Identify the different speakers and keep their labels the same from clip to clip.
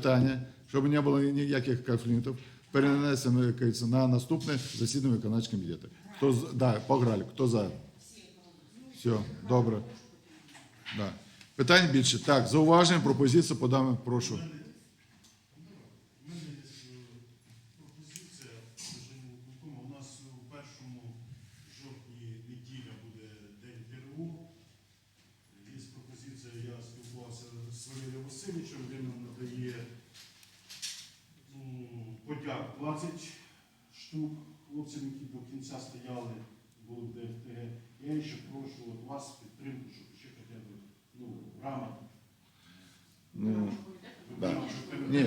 Speaker 1: питання, щоб не було ніяких конфліктів, перенесено на наступне засідання виконавчого комітету. Хто з- да, пограли, хто за? Все, добре. Да. Питань більше. Так, зауваження, пропозиції подам, прошу.
Speaker 2: Пропозиція режиму виконкому. У нас у першому жовтні неділя буде день пропозиція, я спілкувався з Валерієм Васильовичем, він нам надає м, подяк 20 штук хлопцям, які до кінця стояли, були в ДФТГ. Я ще прошу от вас підтримку, щоб ще хоча б ну, грамотно.
Speaker 1: Ну, да. Ні.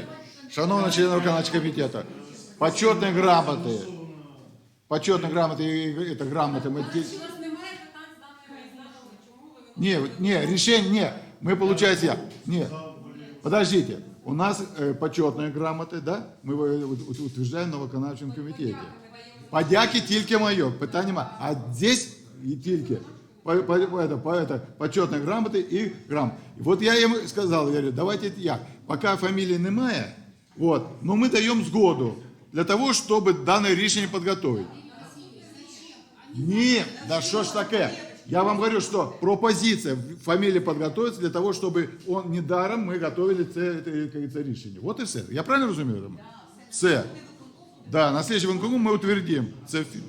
Speaker 1: Шановні члени виконавчого комітету, почетні грамоти, почетні грамоти, і- і- це грамоти, ми ті-
Speaker 3: Чи у вас немає питань з даною організацією? Чому ви
Speaker 1: Не, не, решение, не. Мы, получается, я. Не. Подождите. У нас э, почетные грамоты, да? Мы его ут- утверждаем на виконавчому комітеті. Подяки тільки моє, питання нема. А здесь і тільки по, по, по, это, по, это, почетные грамоти і грам. І от я їм сказав, я говорю, давайте як, поки фамілії немає, вот, но ми даємо згоду для того, щоб дане рішення підготовити. Ні, да що ж таке? Я вам говорю, що пропозиція фамілії підготується для того, щоб он недаром ми готовили це, це, як говориться, рішення. От і все. Я правильно розумію? Роман? Все. Да, на слідчий виконкому ми утвердимо. Це фі-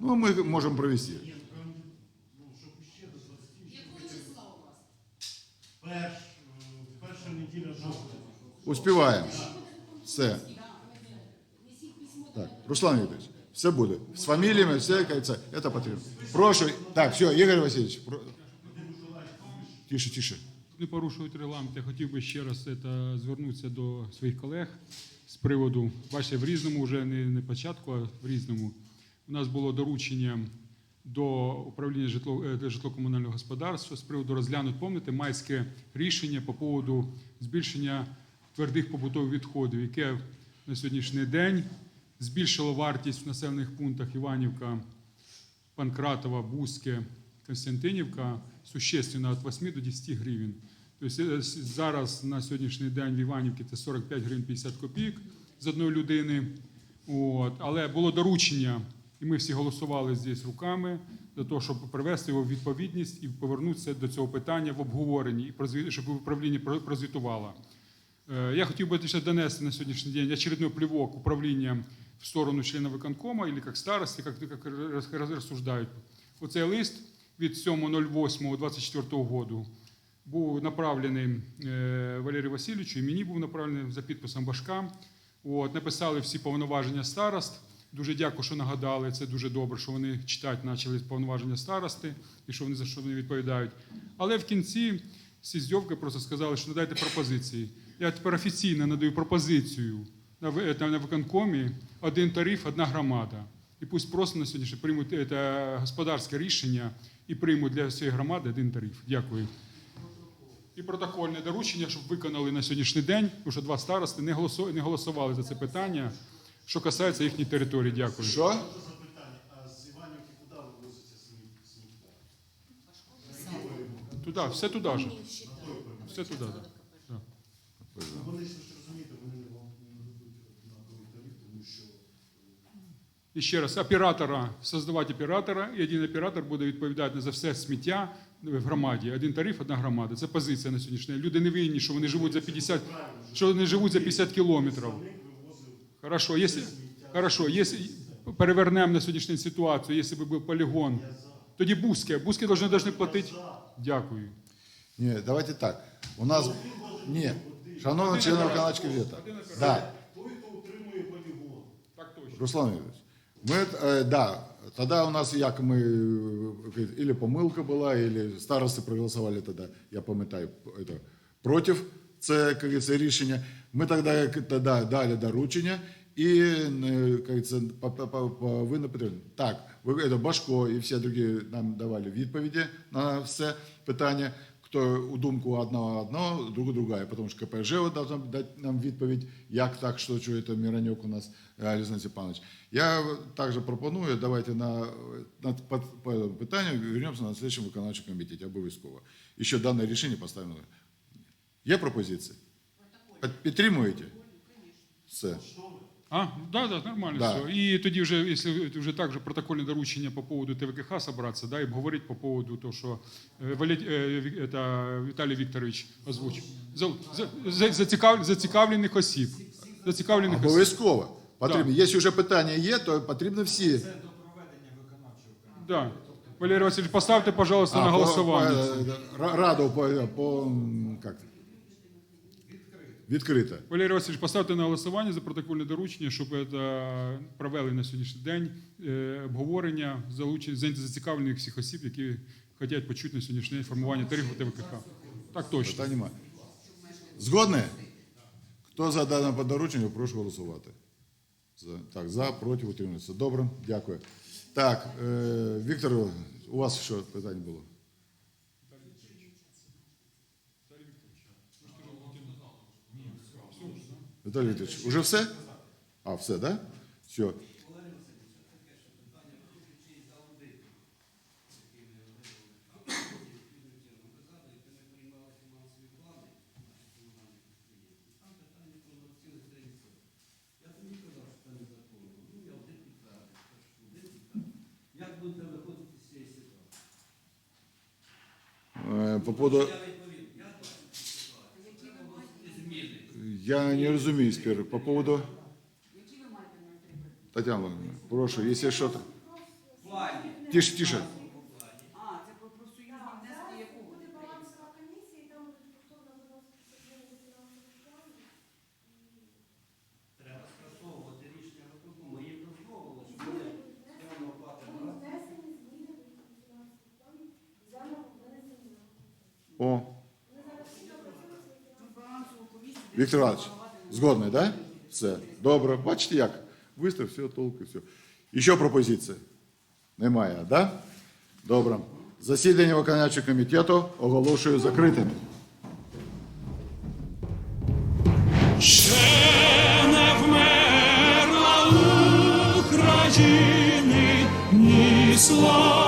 Speaker 1: ну, ми можемо провести.
Speaker 2: Перш, е, перша неділя жовтня.
Speaker 1: Успіваємо. Все. Так, Руслан Вікторович, все буде. З фаміліями, все, говориться, це потрібно. Прошу. Так, все, Ігор Васильович. Про... Тише, тише.
Speaker 4: не порушують регламент. Я хотів би ще раз це, звернутися до своїх колег з приводу, бачите, в різному вже не, не початку, а в різному. У нас було доручення до управління житло, е, господарства з приводу розглянути, пам'ятаєте, майське рішення по поводу збільшення твердих побутових відходів, яке на сьогоднішній день збільшило вартість в населених пунктах Іванівка, Панкратова, Бузьке, Константинівка существенно від 8 до 10 гривень. Тобто зараз на сьогоднішній день в Іванівці це 45 гривень 50 копійок з одної людини. От. Але було доручення, і ми всі голосували здесь руками для того, щоб привести його в відповідність і повернутися до цього питання в обговоренні, і щоб управління про- прозвітувало. Е, Я хотів би ще донести на сьогоднішній день очередной плевок управління в сторону члена виконкома, або як старості, як, як роз- роз- розсуждають. Оцей лист від 7.08.24 року був направлений е, Валерію Васильовичу, і мені був направлений за підписом Башка. От, написали всі повноваження старост. Дуже дякую, що нагадали. Це дуже добре, що вони читати почали повноваження старости і що вони за що вони відповідають. Але в кінці Сіздьовки просто сказали, що надайте пропозиції. Я тепер офіційно надаю пропозицію на, ви- на виконкомі один тариф, одна громада. І пусть просто на сьогодні приймуть це господарське рішення і приймуть для всієї громади один тариф. Дякую. І протокольне доручення, щоб виконали на сьогоднішній день, тому що два старости не голосу- не голосували за це питання, що касається їхньої території. Дякую.
Speaker 1: Що?
Speaker 2: Це запитання, а з Іванівки куди вивозиться сміття?
Speaker 4: Туди, все туди ж. Все туди. Да.
Speaker 2: Ну, Вони ж ви ж розумієте, вони не вам не дадуть однаковий тариф, тому що
Speaker 4: І ще раз, оператора, создавати оператора, і один оператор буде відповідати за все сміття в громаді. Один тариф, одна громада. Це позиція на сьогоднішній день. Люди не винні, що вони живуть за 50, що вони живуть за 50 кілометрів. Хорошо, якщо, хорошо, якщо перевернемо на сьогоднішню ситуацію, якщо б був полігон, тоді Бузьке, Бузьке должны, должны платити. Дякую.
Speaker 1: Ні, давайте так. У нас ні. Шановні члени виконавчого комітету. Да.
Speaker 2: той, хто утримує полігон.
Speaker 4: Так точно.
Speaker 1: Руслан Ігорович, ми, е, да, тоді у нас як ми, е, или помилка була, или старости проголосували тоді, я пам'ятаю, это, проти це, говориться, рішення. Ми тоді, як тоді дали доручення і, по- повинні підтримати. Так, ви, это, Башко і всі другі нам давали відповіді на все питання. Хто у думку одного одного, другу другая, потому что КПЖ вот должна дать нам відповідь, як так, що, що це Миронюк у нас, е, Олександр Степанович. Я також пропоную, давайте на, на по, по питанню вернемося на слідчому виконавчому комітеті, обов'язково. І ще дане рішення поставимо. Є пропозиції? Під- Підтримуєте? Все.
Speaker 4: А, да, да, нормально
Speaker 1: Да.
Speaker 4: все. І тоді вже, якщо вже так же протокольне доручення по поводу ТВКХ собраться, да, і обговорити по поводу того, що е, е, Ві- это, Віталій Вікторович озвучив. За, за, за, зацікав, зацікавлених осіб. Зацікавлених осіб.
Speaker 1: Обов'язково. Потрібно. Якщо вже питання є, то потрібно всі.
Speaker 4: Да. Валерій Васильович, поставте, пожалуйста, на
Speaker 1: по-
Speaker 4: голосування.
Speaker 1: по- ра- Раду по, по м, как? Відкрито.
Speaker 4: Валерій Васильович, поставте на голосування за протокольне доручення, щоб це провели на сьогоднішній день е, обговорення залучення зацікавлених всіх осіб, які хочуть почути на сьогоднішній день формування тарифу ТВКХ. Так точно.
Speaker 1: Питань немає. Згодні? Хто за дане подоручення, прошу голосувати. За, так, за, проти, утримується. Добре, дякую. Так, е, Віктор, у вас що питання було? Віталій Вікторович, уже все? А, все, так? Да? Все.
Speaker 5: Як Я
Speaker 1: не розумію спір. По поводу...
Speaker 3: Які ви маєте на?
Speaker 1: Тетяна прошу, якщо що то...
Speaker 5: В.
Speaker 1: Тише, тише. Віктор Іванович, згодний, так? Все. Добре. Бачите як? Вистав, все, толку, все. І що пропозиція? Немає, так? Да? Добре. Засідання виконавчого комітету оголошую закритим.
Speaker 6: Ще не вмерла України ні слава,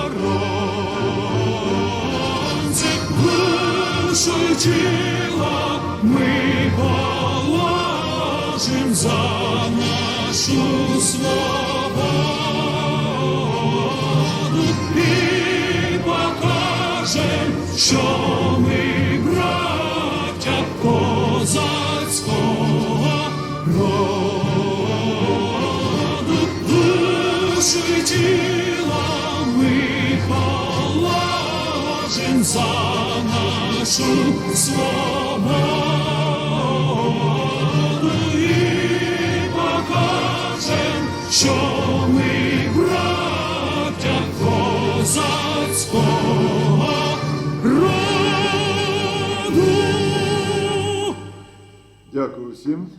Speaker 6: й тіло ми положим за нашу свободу і покажем, що ми браття козацького роду. Душу й за нашу свободу і покажем, що ми браття козацького роду.
Speaker 1: Дякую всім.